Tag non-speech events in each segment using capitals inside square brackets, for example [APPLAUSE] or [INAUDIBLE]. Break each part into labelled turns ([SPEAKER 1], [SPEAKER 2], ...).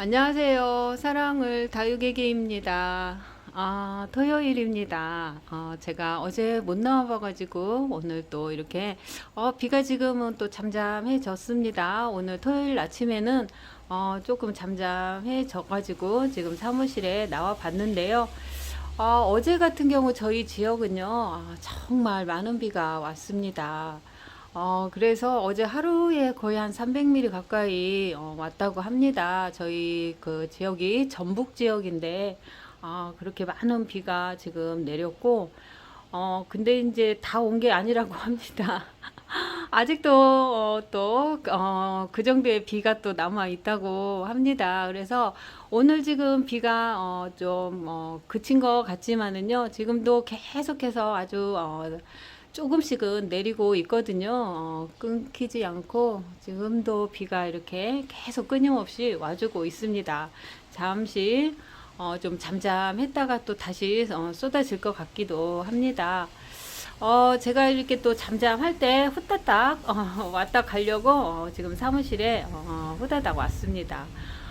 [SPEAKER 1] 안녕하세요. 사랑을 다육에게입니다. 아, 토요일입니다. 어, 제가 어제 못 나와봐가지고 오늘 또 이렇게 어, 비가 지금은 또 잠잠해졌습니다. 오늘 토요일 아침에는 어, 조금 잠잠해져가지고 지금 사무실에 나와 봤는데요. 아, 어제 같은 경우 저희 지역은요, 아, 정말 많은 비가 왔습니다. 어, 그래서 어제 하루에 거의 한 300mm 가까이 어, 왔다고 합니다. 저희 그 지역이 전북 지역인데, 아, 그렇게 많은 비가 지금 내렸고, 어, 근데 이제 다 온 게 아니라고 [LAUGHS] 합니다. 아직도 어, 또, 어, 그 정도의 비가 또 남아 있다고 합니다. 그래서 오늘 지금 비가 어, 좀 어, 그친 것 같지만은요, 지금도 계속해서 아주 어, 조금씩은 내리고 있거든요. 어, 끊기지 않고 지금도 비가 이렇게 계속 끊임없이 와주고 있습니다. 잠시 어, 좀 잠잠했다가 또 다시 어, 쏟아질 것 같기도 합니다. 어, 제가 이렇게 또 잠잠할 때 후다닥 어, 왔다 가려고 어, 지금 사무실에 어, 후다닥 왔습니다.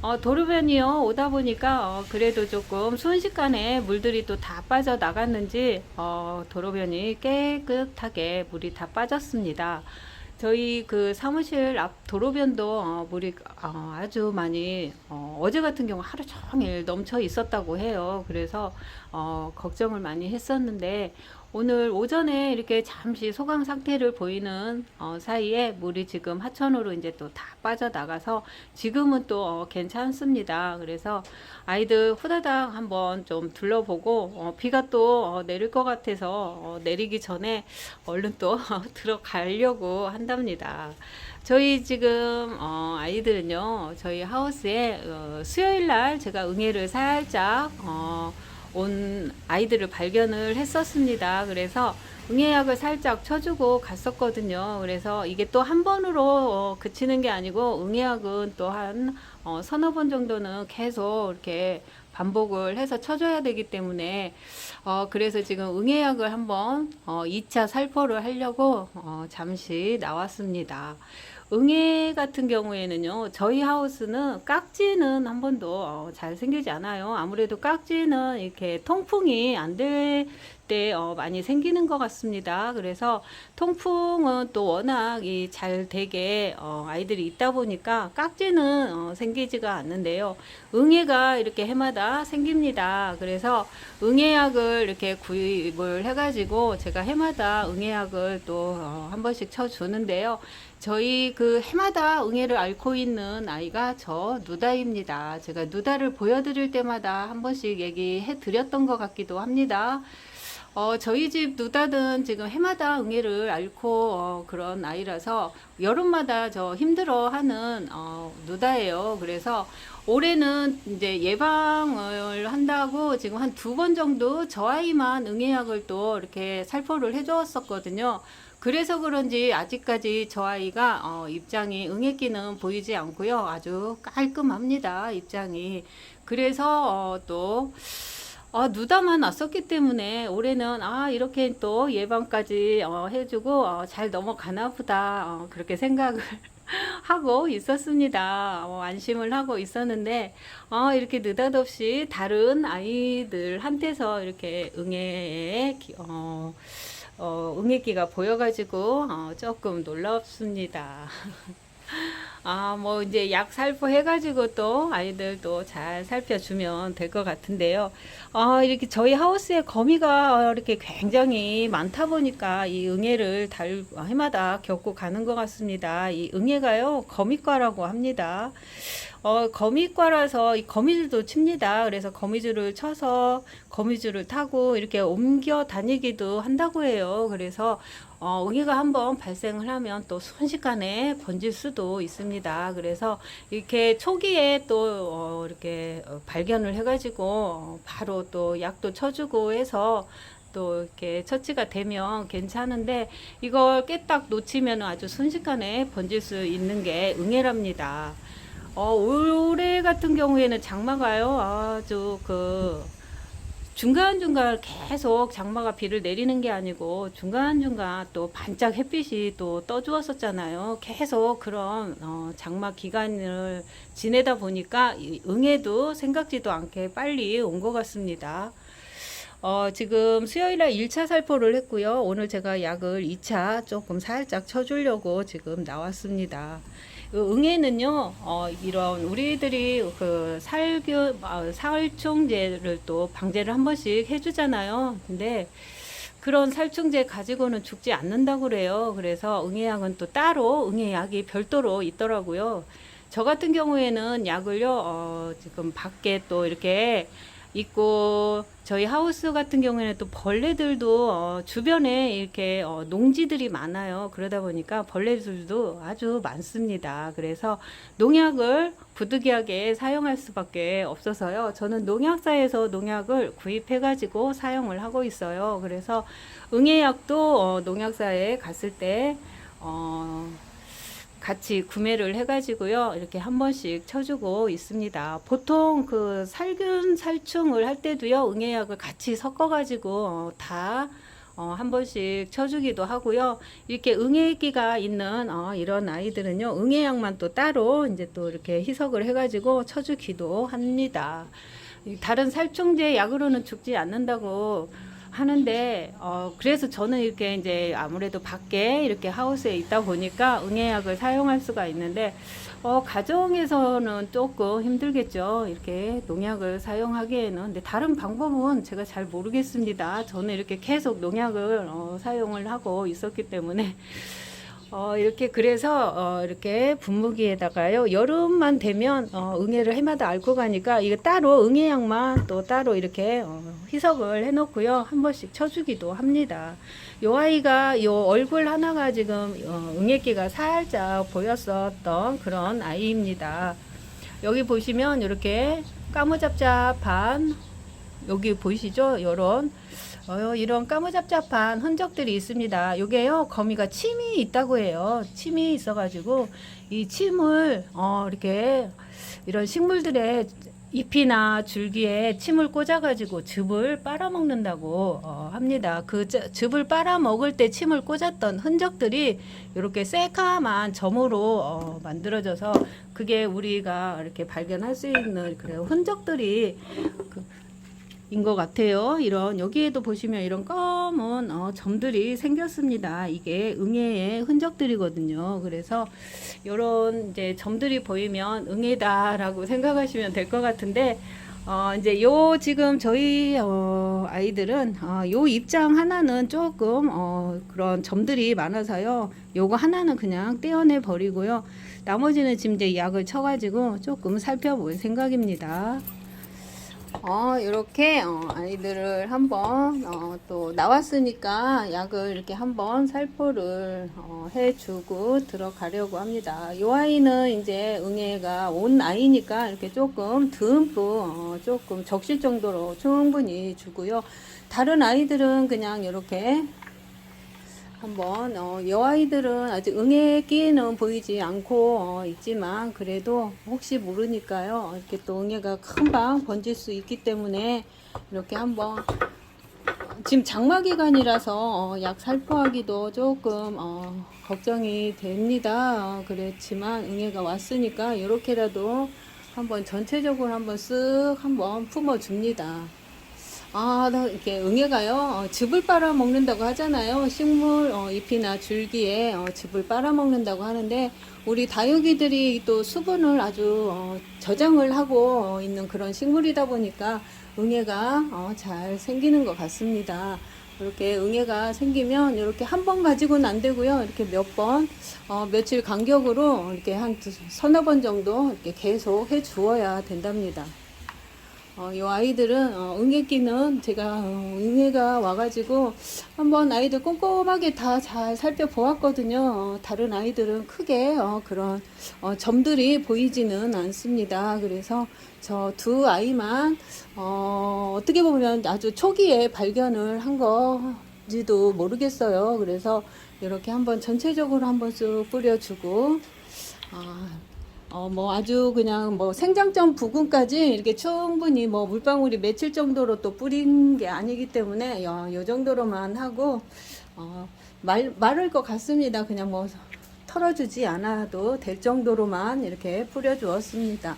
[SPEAKER 1] 어, 도로변이요 오다 보니까 어, 그래도 조금 순식간에 물들이 또 다 빠져 나갔는지 어, 도로변이 깨끗하게 물이 다 빠졌습니다. 저희 그 사무실 앞 도로변도 어, 물이 어, 아주 많이 어, 어제 같은 경우 하루 종일 넘쳐 있었다고 해요. 그래서 어, 걱정을 많이 했었는데 오늘 오전에 이렇게 잠시 소강 상태를 보이는 어, 사이에 물이 지금 하천으로 이제 또 다 빠져나가서 지금은 또 어, 괜찮습니다. 그래서 아이들 후다닥 한번 좀 둘러보고 어, 비가 또 어, 내릴 것 같아서 어, 내리기 전에 얼른 또 [LAUGHS] 들어가려고 한답니다. 저희 지금 어, 아이들은요 저희 하우스에 어, 수요일 날 제가 응애를 살짝 어, 온 아이들을 발견을 했었습니다. 그래서 응애약을 살짝 쳐주고 갔었거든요. 그래서 이게 또 한 번으로 어, 그치는 게 아니고 응애약은 또한 어, 서너 번 정도는 계속 이렇게 반복을 해서 쳐줘야 되기 때문에 어, 그래서 지금 응애약을 한번 어, 2차 살포를 하려고 어, 잠시 나왔습니다. 응애 같은 경우에는요, 저희 하우스는 깍지는 한 번도 어, 잘 생기지 않아요. 아무래도 깍지는 이렇게 통풍이 안될 때 어, 많이 생기는 것 같습니다. 그래서 통풍은 또 워낙 이 잘 되게 어, 아이들이 있다 보니까 깍지는 어, 생기지가 않는데요. 응애가 이렇게 해마다 생깁니다. 그래서 응애약을 이렇게 구입을 해가지고 제가 해마다 응애약을 또 어, 한 번씩 쳐주는데요. 저희 그 해마다 응애를 앓고 있는 아이가 저 누다입니다. 제가 누다를 보여드릴 때마다 한 번씩 얘기해 드렸던 것 같기도 합니다. 어, 저희 집 누다는 지금 해마다 응애를 앓고 어, 그런 아이라서 여름마다 저 힘들어하는 어, 누다예요. 그래서 올해는 이제 예방을 한다고 지금 한 두 번 정도 저 아이만 응애약을 또 이렇게 살포를 해주었었거든요. 그래서 그런지 아직까지 저 아이가 어, 입장이 응애기는 보이지 않고요. 아주 깔끔합니다. 입장이. 그래서 어, 또 아, 누다만 왔었기 때문에 올해는 아, 이렇게 또 예방까지 어, 해주고 어, 잘 넘어가나 보다. 어, 그렇게 생각을 [LAUGHS] 하고 있었습니다. 어, 안심을 하고 있었는데, 어, 이렇게 느닷없이 다른 아이들한테서 이렇게 응애의, 기- 어, 어, 응애기가 보여가지고, 어, 조금 놀랍습니다. [LAUGHS] 아, 뭐, 이제 약 살포해가지고 또 아이들도 잘 살펴주면 될 것 같은데요. 아, 이렇게 저희 하우스에 거미가 이렇게 굉장히 많다 보니까 이 응애를 달, 해마다 겪고 가는 것 같습니다. 이 응애가요, 거미과라고 합니다. 어, 거미과라서 이 거미줄도 칩니다. 그래서 거미줄을 쳐서 거미줄을 타고 이렇게 옮겨 다니기도 한다고 해요. 그래서 어, 응애가 한번 발생을 하면 또 순식간에 번질 수도 있습니다. 그래서 이렇게 초기에 또 어, 이렇게 어, 발견을 해가지고 어, 바로 또 약도 쳐주고 해서 또 이렇게 처치가 되면 괜찮은데 이걸 깨딱 놓치면 아주 순식간에 번질 수 있는 게 응애랍니다. 어, 올해 같은 경우에는 장마가요 아주 그 중간중간 계속 장마가 비를 내리는 게 아니고 중간중간 또 반짝 햇빛이 또 떠주었었잖아요. 계속 그런 어, 장마 기간을 지내다 보니까 이 응애도 생각지도 않게 빨리 온 것 같습니다. 어, 지금 수요일 날 1차 살포를 했고요. 오늘 제가 약을 2차 조금 살짝 쳐주려고 지금 나왔습니다. 그 응애는요, 어, 이런 우리들이 그 살균, 아, 살충제를 또 방제를 한 번씩 해주잖아요. 근데 그런 살충제 가지고는 죽지 않는다고 그래요. 그래서 응애약은 또 따로 응애약이 별도로 있더라고요. 저 같은 경우에는 약을요, 어, 지금 밖에 또 이렇게 있고 저희 하우스 같은 경우에는 또 벌레들도 어, 주변에 이렇게 어, 농지들이 많아요. 그러다 보니까 벌레들도 아주 많습니다. 그래서 농약을 부득이하게 사용할 수밖에 없어서요. 저는 농약사에서 농약을 구입해 가지고 사용을 하고 있어요. 그래서 응애약도 어, 농약사에 갔을 때 어, 같이 구매를 해가지고요. 이렇게 한 번씩 쳐주고 있습니다. 보통 그 살균 살충을 할 때도요. 응애약을 같이 섞어가지고 어, 다 어, 한 번씩 쳐주기도 하고요. 이렇게 응애기가 있는 어, 이런 아이들은요. 응애약만 또 따로 이제 또 이렇게 희석을 해가지고 쳐주기도 합니다. 이 다른 살충제 약으로는 죽지 않는다고 하는데 어 그래서 저는 이렇게 이제 아무래도 밖에 이렇게 하우스에 있다 보니까 응애약을 사용할 수가 있는데 어 가정에서는 조금 힘들겠죠. 이렇게 농약을 사용하기에는. 근데 다른 방법은 제가 잘 모르겠습니다. 저는 이렇게 계속 농약을 어 사용을 하고 있었기 때문에 어, 이렇게 그래서 어, 이렇게 분무기에다가요 여름만 되면 어, 응애를 해마다 앓고 가니까 이거 따로 응애약만 또 따로 이렇게 어, 희석을 해놓고요 한 번씩 쳐주기도 합니다. 요 아이가 요 얼굴 하나가 지금 어, 응애기가 살짝 보였었던 그런 아이입니다. 여기 보시면 이렇게 까무잡잡한 여기 보이시죠? 요런 어, 이런 까무잡잡한 흔적들이 있습니다. 요게요, 거미가 침이 있다고 해요. 침이 있어가지고, 이 침을, 어, 이렇게, 이런 식물들의 잎이나 줄기에 침을 꽂아가지고 즙을 빨아먹는다고 어, 합니다. 그 저- 즙을 빨아먹을 때 침을 꽂았던 흔적들이 이렇게 새카만 점으로 어, 만들어져서 그게 우리가 이렇게 발견할 수 있는 그런 흔적들이 그, 인것 같아요. 이런 여기에도 보시면 이런 검은 어, 점들이 생겼습니다. 이게 응애의 흔적들이거든요. 그래서 이런 이제 점들이 보이면 응애다라고 생각하시면 될 것 같은데 어, 이제 요 지금 저희 어, 아이들은 어, 요 입장 하나는 조금 어, 그런 점들이 많아서요. 요거 하나는 그냥 떼어내 버리고요. 나머지는 지금 이제 약을 쳐가지고 조금 살펴볼 생각입니다. 어, 이렇게 어, 아이들을 한번 어, 또 나왔으니까 약을 이렇게 한번 살포를 어, 해주고 들어가려고 합니다. 이 아이는 이제 응애가 온 아이니까 이렇게 조금 듬뿍 어, 조금 적실 정도로 충분히 주고요. 다른 아이들은 그냥 이렇게 한번 어, 이 아이들은 아직 응애기는 보이지 않고 어, 있지만 그래도 혹시 모르니까요 이렇게 또 응애가 금방 번질 수 있기 때문에 이렇게 한번 지금 장마 기간이라서 어, 약 살포하기도 조금 어, 걱정이 됩니다. 어, 그렇지만 응애가 왔으니까 이렇게라도 한번 전체적으로 한번 쓱 한번 품어 줍니다. 아, 나 이렇게 응애가요, 어, 즙을 빨아먹는다고 하잖아요. 식물 어, 잎이나 줄기에 어, 즙을 빨아먹는다고 하는데, 우리 다육이들이 또 수분을 아주 어, 저장을 하고 어, 있는 그런 식물이다 보니까 응애가 어, 잘 생기는 것 같습니다. 이렇게 응애가 생기면 이렇게 한 번 가지고는 안 되고요. 이렇게 몇 번, 어, 며칠 간격으로 이렇게 한 두- 서너 번 정도 이렇게 계속 해 주어야 된답니다. 어, 이 아이들은 어, 응애기는 제가 어, 응애가 와가지고 한번 아이들 꼼꼼하게 다 잘 살펴보았거든요. 어, 다른 아이들은 크게 어, 그런 어, 점들이 보이지는 않습니다. 그래서 저 두 아이만 어, 어떻게 보면 아주 초기에 발견을 한 건지도 모르겠어요. 그래서 이렇게 한번 전체적으로 한번 쓱 뿌려주고 아, 어, 뭐 아주 그냥 뭐 생장점 부근까지 이렇게 충분히 뭐 물방울이 맺힐 정도로 또 뿌린 게 아니기 때문에 요, 요 정도로만 하고 어, 말, 마를 것 같습니다. 그냥 뭐 털어주지 않아도 될 정도로만 이렇게 뿌려주었습니다.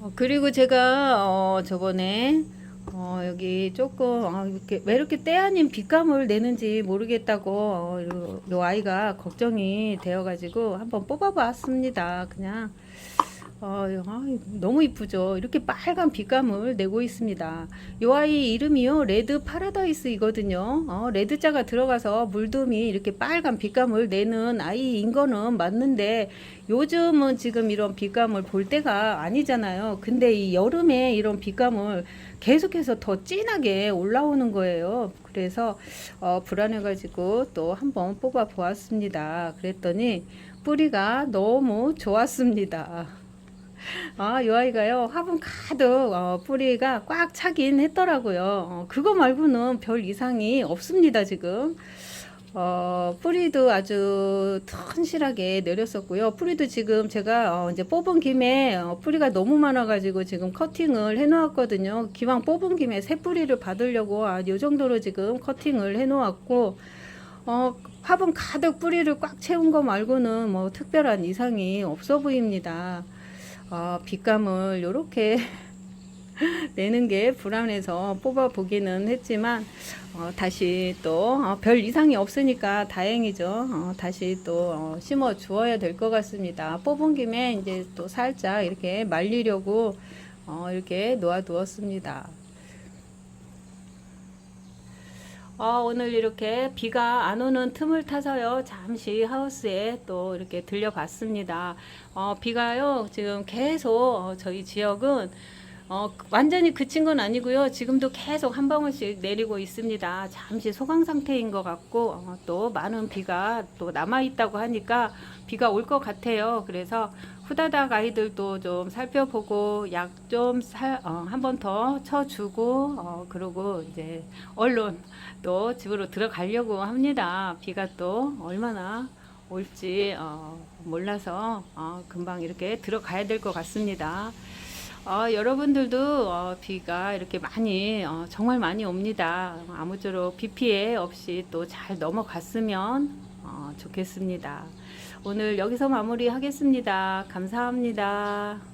[SPEAKER 1] 어, 그리고 제가 어, 저번에 어, 여기 조금 아, 이렇게 왜 이렇게 때 아닌 빗감을 내는지 모르겠다고 어, 요, 요 아이가 걱정이 되어가지고 한번 뽑아봤습니다. 그냥 어, 아, 너무 이쁘죠. 이렇게 빨간 빗감을 내고 있습니다. 요 아이 이름이요 레드 파라다이스이거든요. 어, 레드자가 들어가서 물듬이 이렇게 빨간 빗감을 내는 아이인 거는 맞는데 요즘은 지금 이런 빗감을 볼 때가 아니잖아요. 근데 이 여름에 이런 빗감을 계속해서 더 진하게 올라오는 거예요. 그래서 어, 불안해가지고 또 한번 뽑아 보았습니다. 그랬더니 뿌리가 너무 좋았습니다. 아, 이 아이가요, 화분 가득 어, 뿌리가 꽉 차긴 했더라고요. 어, 그거 말고는 별 이상이 없습니다, 지금. 어, 뿌리도 아주 튼실하게 내렸었고요. 뿌리도 지금 제가 어, 이제 뽑은 김에 어, 뿌리가 너무 많아가지고 지금 커팅을 해놓았거든요. 기왕 뽑은 김에 새 뿌리를 받으려고 아, 요 정도로 지금 커팅을 해놓았고, 어, 화분 가득 뿌리를 꽉 채운 거 말고는 뭐 특별한 이상이 없어 보입니다. 어, 빗감을 요렇게 [LAUGHS] 내는 게 불안해서 뽑아 보기는 했지만 어, 다시 또별 이상이 없으니까 다행이죠. 어, 다시 또 어, 심어 주어야 될 것 같습니다. 뽑은 김에 이제 또 살짝 이렇게 말리려고 어, 이렇게 놓아 두었습니다. 어, 오늘 이렇게 비가 안 오는 틈을 타서요, 잠시 하우스에 또 이렇게 들려봤습니다. 어, 비가요, 지금 계속 어, 저희 지역은 어, 완전히 그친 건 아니고요. 지금도 계속 한 방울씩 내리고 있습니다. 잠시 소강 상태인 것 같고, 어, 또 많은 비가 또 남아 있다고 하니까 비가 올 것 같아요. 그래서 후다닥 아이들도 좀 살펴보고 약 좀 어, 한번 더 쳐주고, 어, 그러고 이제 얼른 또 집으로 들어가려고 합니다. 비가 또 얼마나 올지 어, 몰라서 어, 금방 이렇게 들어가야 될 것 같습니다. 어, 여러분들도 어, 비가 이렇게 많이 어, 정말 많이 옵니다. 아무쪼록 비 피해 없이 또 잘 넘어갔으면 어, 좋겠습니다. 오늘 여기서 마무리하겠습니다. 감사합니다.